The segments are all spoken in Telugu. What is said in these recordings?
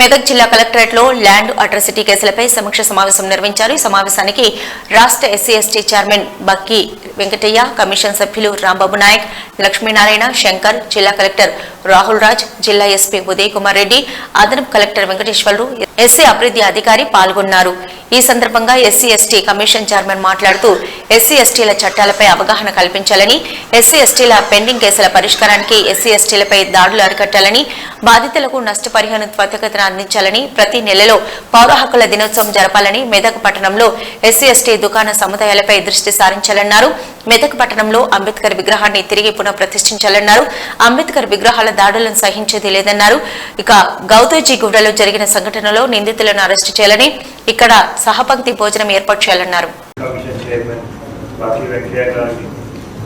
మెదక్ జిల్లా కలెక్టరేట్లో ల్యాండ్ అట్రసిటీ కేసులపై సమీక్ష సమావేశం నిర్వహించారు. ఈ సమావేశానికి రాష్ట్ర SC ST chairman Bakki Venkataiah commission సభ్యులు రాంబాబు నాయక్ లక్ష్మీనారాయణ శంకర్ జిల్లా కలెక్టర్ రాహుల్ రాజ్ జిల్లా ఎస్పీ ఉదయ్ కుమార్ రెడ్డి అదనపు కలెక్టర్ వెంకటేశ్వర్లు ఎస్సీ అభివృద్ధి అధికారి పాల్గొన్నారు. ఈ సందర్భంగా ఎస్సీ ఎస్టీ కమిషన్ చైర్మన్ మాట్లాడుతూ ఎస్సీ ఎస్టీల చట్టాలపై అవగాహన కల్పించాలని ఎస్సీ ఎస్టీల పెండింగ్ కేసుల పరిష్కారానికి ఎస్సీ ఎస్టీలపై దాడులు అరికట్టాలని బాధితులకు నష్టపరిహారం త్వరితగతిన అందించాలని ప్రతి నెలలో పౌర హక్కుల దినోత్సవం జరపాలని మెదక్ పట్టణంలో ఎస్సీ ఎస్టీ దుకాణ సముదాయాలపై దృష్టి సారించాలన్నారు. మెదక్ పట్టణంలో అంబేద్కర్ విగ్రహాన్ని తిరిగి పునఃప్రతిష్ఠించాలన్నారు. అంబేద్కర్ విగ్రహాల దాడులను సహించేది లేదన్నారు. ఇక గౌతోజీగూడలో జరిగిన సంఘటనలో నిందితులను అరెస్టు చేయాలని ఇక్కడ సహపంక్తి భోజనం ఏర్పాటు చేయాలన్నారు. కమిషన్ చైర్మన్ బాకీ వెంకయ్య గారికి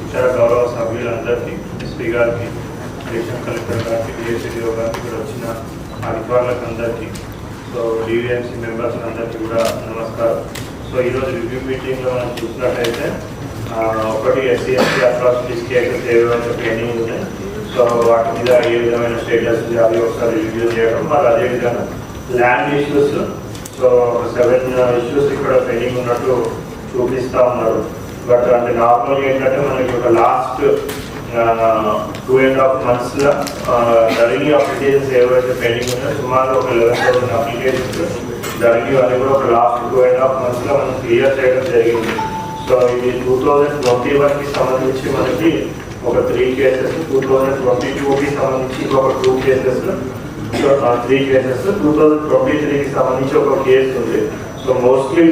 ఇతర గౌరవ సభ్యులందరికీ ఎస్పీ గారికి అడిషనల్ కలెక్టర్ గారికి డిఎస్సీడీఓ గారికి ఇక్కడ వచ్చిన అధికారులకు అందరికీ సో డివిఎంసీ మెంబర్స్ అందరికీ కూడా నమస్కారం. సో ఈరోజు రివ్యూ మీటింగ్లో మనం చూసినట్టయితే ఒకటి ఎస్సీ ఎస్టీ అట్రాసిటీస్ కేసెస్ ఏవైతే పెండింగ్ ఉన్నాయి. సో వాటి మీద ఏ విధమైన స్టేటస్ అవి ఒకసారి రివ్యూ చేయడం మరి అదేవిధంగా land issues so seven issues ఇక్కడ పెండింగ్ ఉన్నట్టు చూపిస్తూ ఉన్నారు. బట్ అంటే నార్మల్గా ఏంటంటే మనకి ఒక లాస్ట్ టూ అండ్ హాఫ్ మంత్స్లో అప్లికేషన్స్ ఏవైతే పెండింగ్ ఉన్నాయో సుమారు ఒక లెవెన్ థౌసండ్ అప్లికేషన్స్ రెవెన్యూ అని కూడా ఒక లాస్ట్ టూ అండ్ హాఫ్ మంత్స్లో మనం క్లియర్ చేయడం జరిగింది. సో ఇది టూ థౌజండ్ ట్వంటీ వన్కి సంబంధించి మనకి ఒక three cases two thousand twenty టూకి సంబంధించి ఒక two cases three cases two thousand twenty త్రీకి సంబంధించి ఒక కేసు ఉంది. సో మోస్ట్లీ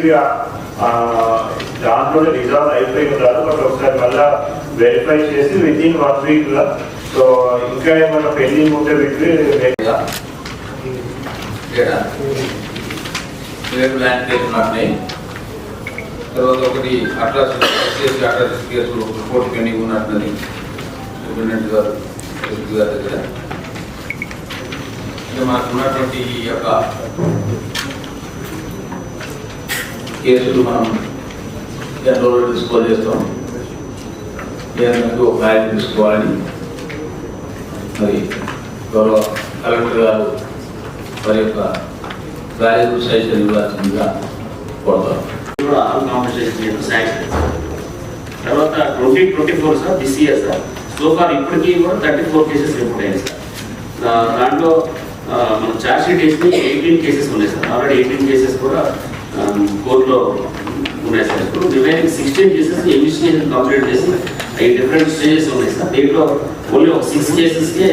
దాంట్లోనే రిజాల్వ్ అయిపోయి ఉన్నారు. బట్ ఒకసారి మళ్ళా వెరిఫై చేసి విత్ ఇన్ వన్ వీక్లో సో ఇంకా ఏమైనా పెండింగ్ ఉంటే వీటికి ల్యాండ్ కేసు ఉన్నట్టున్నాయి తర్వాత ఒకటి atrocity SC atrocity case report pending ఉన్నట్టున్నది. Superintendent గారు గారి దగ్గర. అంటే మనకు ఉన్నటువంటి ఈ యొక్క కేసులు మనం ఎన్ని రోజులు డిస్పోజ్ చేస్తాం. ఏదైనా ఒక కార్యం తీసుకోవాలని మరి గౌరవ కలెక్టర్ గారు వారి యొక్క వాల్యూ సైజు ఇవ్వాల్సిందిగా కోరుతాం కూడా కాంపిటీషన్ శాంక్షన్ తర్వాత twenty twenty four sir this year sir so far ఇప్పటికీ కూడా థర్టీ ఫోర్ కేసెస్ రిపోర్ట్ అయ్యాయి సార్ దాంట్లో మన ఛార్జ్ షీట్ వేసి ఎయిటీన్ కేసెస్ ఉన్నాయి సార్. ఆల్రెడీ ఎయిటీన్ కేసెస్ కూడా కోర్టులో ఉన్నాయి సార్. ఇప్పుడు remaining sixteen cases investigation complete చేసి అవి డిఫరెంట్ స్టేజెస్ ఉన్నాయి సార్. దీంట్లో ఓన్లీ ఒక సిక్స్ కేసెస్కే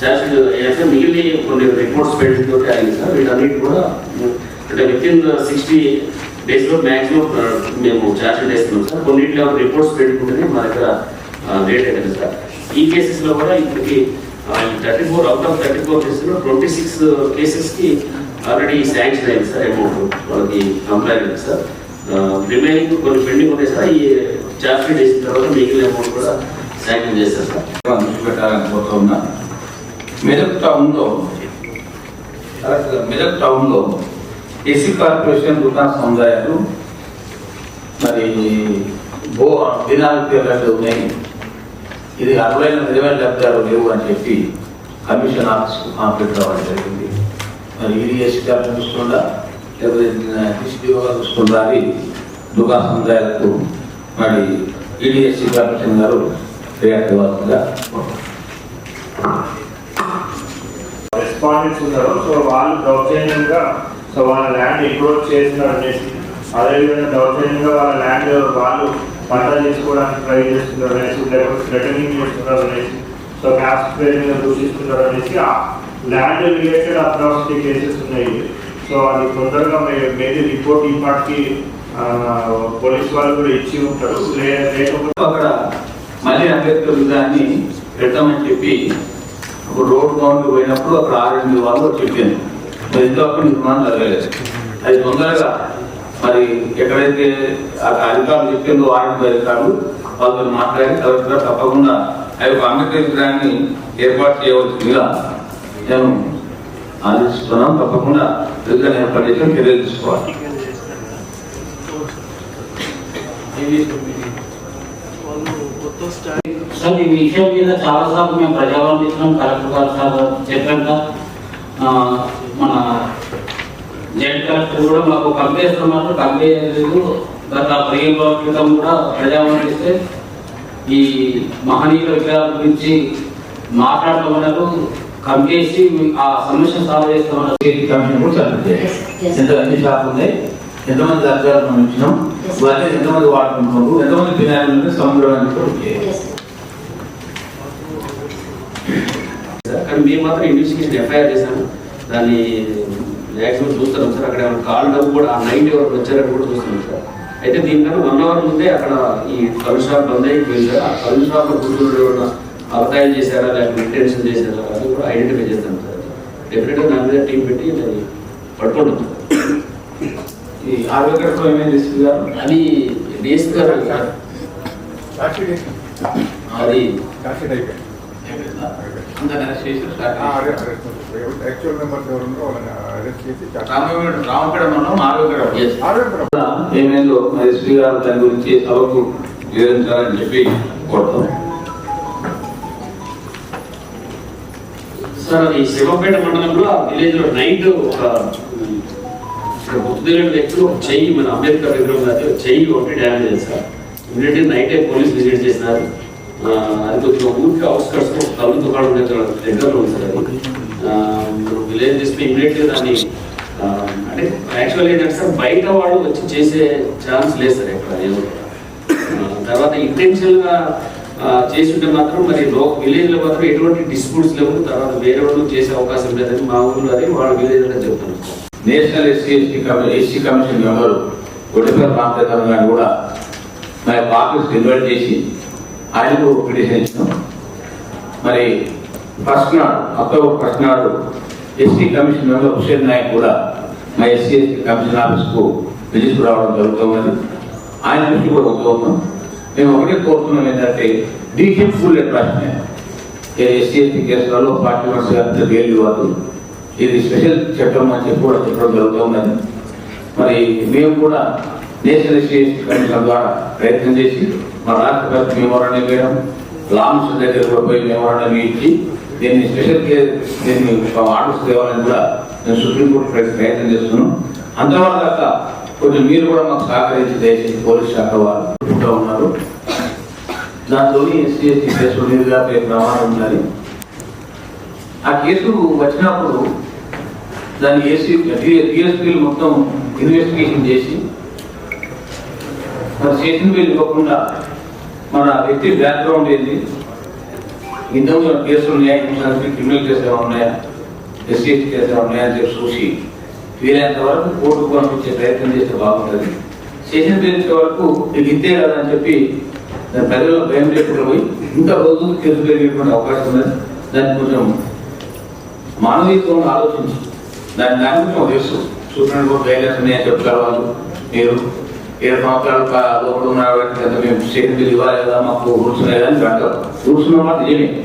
ఛార్జ్ షీట్ అయితే మిగిలిన కొన్ని రిపోర్ట్స్ పెండింగ్ తోటి అయింది సార్. వీటన్నిటి కూడా అంటే విత్ ఇన్ సిక్స్టీ డేస్లో మ్యాక్సిమం మేము ఛార్జ్ వేస్తున్నాం సార్. కొన్నింటిలో రిపోర్ట్స్ పెట్టుకుంటేనే మా దగ్గర లేట్ అయింది సార్. ఈ కేసెస్లో కూడా ఇప్పటికి thirty four out of thirty four కేసులో ట్వంటీ సిక్స్ కేసెస్కి ఆల్రెడీ శాంక్షన్ అయింది సార్ అమౌంట్ వాళ్ళకి కంప్లైంట్ అయింది సార్. రిమైనింగ్ కొన్ని పెండింగ్ ఉన్నాయి సార్ ఈ ఛార్జ్ షీట్ వేసిన తర్వాత మిగిలిన అమౌంట్ కూడా శాంక్షన్ చేస్తారు సార్. దృష్టి పెట్టాలని కోరుతూ ఉన్నా మెదక్ టౌన్లో కరెక్ట్గా మెదక్ టౌన్లో ఏసీ కార్పొరేషన్ దుకాణ సముదాయాలు మరి బో దినాలు పేర్లు ఉన్నాయి. ఇది అరువైన నిజమైన లబ్ధాలు లేవు అని చెప్పి కమిషన్ ఆఫీస్కు కాంప్లీట్ రావడం జరిగింది. మరి ఇది ఏసీ కార్పొరేషన్ చూసుకుండా లేకపోతే డిస్ట్రిక్ట్ చూసుకుంటా అని దుకా సముదాయాలకు మరి ఈడీఎస్సీ కమిషన్ గారు రియాక్ట్ ఇవ్వాల్సిందిగా రెస్పాండెంట్స్ ఉన్నారు సో వాళ్ళు దౌర్జన్యంగా సో వాళ్ళ ల్యాండ్ ఎక్రోచ్ చేసినారు అనేసి అదేవిధంగా దౌర్జన్యంగా వాళ్ళ ల్యాండ్ వాళ్ళు పంట చేసుకోవడానికి ట్రై చేస్తున్నారు అనేసి లేకపోతే థ్రెటనింగ్ చేస్తున్నారు అనేసి సో క్యాస్ట్ పేరు మీద దూషిస్తున్నారు అనేసి ఆ ల్యాండ్ రిలేటెడ్ అట్రాసిటీ కేసెస్ ఉన్నాయి. సో అది తొందరగా మేబీ రిపోర్ట్ ఈ పోలీస్ వాళ్ళు కూడా ఇచ్చి ఉంటారు. లేకపోతే అక్కడ మళ్ళీ అంబేద్కర్ దాన్ని పెట్టమని చెప్పి అప్పుడు రోడ్ గ్రౌండ్ పోయినప్పుడు అక్కడ ఆరు ఎనిమిది వాళ్ళు చెప్పింది ఇంతవరకు నిర్మాణం జరగలేదు. అది తొందరగా మరి ఎక్కడైతే ఆ అధికారులు చెప్పిందో వారంటీ అధికారులు వాళ్ళతో మాట్లాడి కలెక్టర్ తప్పకుండా ఆ యొక్క అంబేద్కర్ విగ్రహాన్ని ఏర్పాటు చేయవలసిందిగా నేను ఆలోచిస్తున్నాను తప్పకుండా విగ్రహం ఏర్పాటు చేసి చర్యలు తీసుకోవాలి సార్ ఈ విషయం మీద చాలాసార్లు మేము ప్రజావాణి ఇచ్చినాం కలెక్టర్ గారు సార్ చెప్పాక ఆ, మన జాయింట్ కలెక్టర్ కూడా మాకు కంపేస్తున్నారు కంపే లేదు గత ప్రియంలో క్రితం కూడా ప్రజామణిస్తే ఈ మహనీయుల విగ్రహాల గురించి మాట్లాడమన్నారు కంపేసి ఆ సమస్య సాల్వ్ చేస్తామన్నారు కమిషన్ కూడా ఎంత అన్ని షాప్ ఉన్నాయి ఎంతమంది అధికారులు మనం ఇచ్చినాం వాళ్ళు ఎంతమంది వాడుకుంటున్నారు ఎంతమంది ఫినాయిల్ సముద్రం కానీ మేము మాత్రం ఇన్వెస్టిగేషన్ ఎఫ్ఐఆర్ చేశాము. దాన్ని మ్యాక్సిమం చూస్తున్నాం సార్ అక్కడ ఏమైనా కాల్ డబ్బు కూడా ఆ నైట్ ఎవరు వచ్చారని కూడా చూస్తున్నాం సార్ అయితే దీనికన్నా వన్ అవర్ ముందే అక్కడ ఈ కళ్ళు షాప్ బంద్ అయిపోయింది సార్ ఆ కళ్ళు షాప్ కూర్చుని ఏమైనా అబకాయం చేశారా లేకపోతే ఇంటెన్షన్ చేశారా అది కూడా ఐడెంటిఫై చేస్తాం సార్. డెఫినెట్గా దాని మీద టీం పెట్టి దాన్ని పట్టుకుంటాం సార్ ఈ ఆరోగ్యంలో ఏమేమి తీసుకున్నారు అది గారు? అది చేశారు. ఏమేందో ఎస్పీ గారు దాని గురించి సభకు వివరించాలని చెప్పి కోరుతాం సార్ అది శివపేట మండలంలో ఆ విలేజ్లో నైట్ ఒక తెలియని వ్యక్తులు ఒక చెయ్యి మన అంబేద్కర్ విగ్రహం చెయ్యి ఒకటి డ్యామేజ్ అయింది సార్ ఇమీడియట్లీ నైటే పోలీస్ విజిట్ చేసినారు అది కొంచెం ఊరికి అవుట్స్కట్స్ కళ్ళు దుకాణం దగ్గరలో ఉంది సార్ అది. మనం విలేజ్ చేస్తే ఇమీడియట్లీ దాన్ని అంటే యాక్చువల్ ఏంటంటే సార్ బయట వాళ్ళు వచ్చి చేసే ఛాన్స్ లేదు సార్ ఎక్కడ తర్వాత ఇంటెన్షనల్గా చేసి ఉంటే మాత్రం మరి లో విలేజ్లో మాత్రం ఎటువంటి డిస్ప్యూట్స్ లేవు తర్వాత వేరే వాళ్ళు చేసే అవకాశం లేదని మా ఊళ్ళో అది వాళ్ళ విలేజ్ అంటే చెప్తాను national SC ST commission SC commission member Goddapalli Ramachandran గారిని కూడా మన యొక్క ఆఫీస్కి ఇన్వైట్ చేసి ఆయనకు పిటిషన్ మరి ఫస్ట్ నాడు అక్టోబర్ ఫస్ట్ నాడు ST commission member Hussain Naik కూడా మా ఎస్సీ ఎస్టీ కమిషన్ ఆఫీస్కు విజిట్ రావడం జరుగుతున్నది. ఆయన దృష్టి కూడా వస్తున్నాం మేము ఒకటే కోరుతున్నాం ఏంటంటే డీసెంట్ ఫుల్ అట్రాక్షన్ ఎస్సీ ఎస్టీ కేసులలో పార్టీ మెంబర్స్ గారి బెయిల్ ఇది స్పెషల్ చట్టం అని చెప్పి కూడా చెప్పడం జరుగుతున్నది. మరి మేము కూడా నేషనల్ ఎస్సీ ఎస్టీ కమిషన్ ద్వారా ప్రయత్నం చేసి మన రాష్ట్రపతి మెమోరాండం వేయడం లాంచ్ దగ్గర కూడా పోయి మెమోరాండం ఇచ్చి దీన్ని స్పెషల్ కేర్ దీన్ని ఆర్డర్స్ తేవాలని కూడా నేను సుప్రీంకోర్టు ప్రయత్నం చేస్తున్నాను. చేస్తున్నాం అంతవరకు దాకా కొంచెం మీరు కూడా మాకు సహకరించి దయచేసి పోలీస్ శాఖ వారు ఉన్నారు. దాంతో ఎస్సీ ఎస్టీ కేసులు నిర్వ్యాపే ప్రమాదం ఉండాలి. ఆ కేసు వచ్చినప్పుడు దాన్ని ఏసీ డిఎస్పీలు మొత్తం ఇన్వెస్టిగేషన్ చేసి మరి స్టేషన్ వీళ్ళు ఇవ్వకుండా మన వ్యక్తి బ్యాక్గ్రౌండ్ ఏంది? ఇంతకు కేసులు ఉన్నాయా ఇన్సూరెన్స్ క్రిమినల్ కేసులు ఏమైనా ఉన్నాయా? ఎస్సీ కేసులు ఏమైనా ఉన్నాయా అని చెప్పి చూసి వీలైనంత వరకు కోర్టుకు పంపించే ప్రయత్నం చేస్తే బాగుంటుంది. స్టేషన్ బిల్ వరకు నీకు ఇంతే కదా అని చెప్పి దాని ప్రజల్లో భయం లేకుండా పోయి ఇంకా రోజు కేసు పెరిగేటువంటి అవకాశం ఉన్నది. దాన్ని కొంచెం మానవీయత్వం ఆలోచించి. దాని దాని గురించి మాకు తెలుసు. సుప్రీం గైడ్లైన్స్ ఉన్నాయని చెప్పగలవాళ్ళు వాళ్ళు మీరు. ఏడు సంవత్సరాలు లోపల ఉన్న వాళ్ళకి మేము స్టేషన్ ఇవ్వాలి కదా మాకు రూల్స్ ఉన్నాయి కదా అని రూల్స్ ఉన్న మాట నిజమే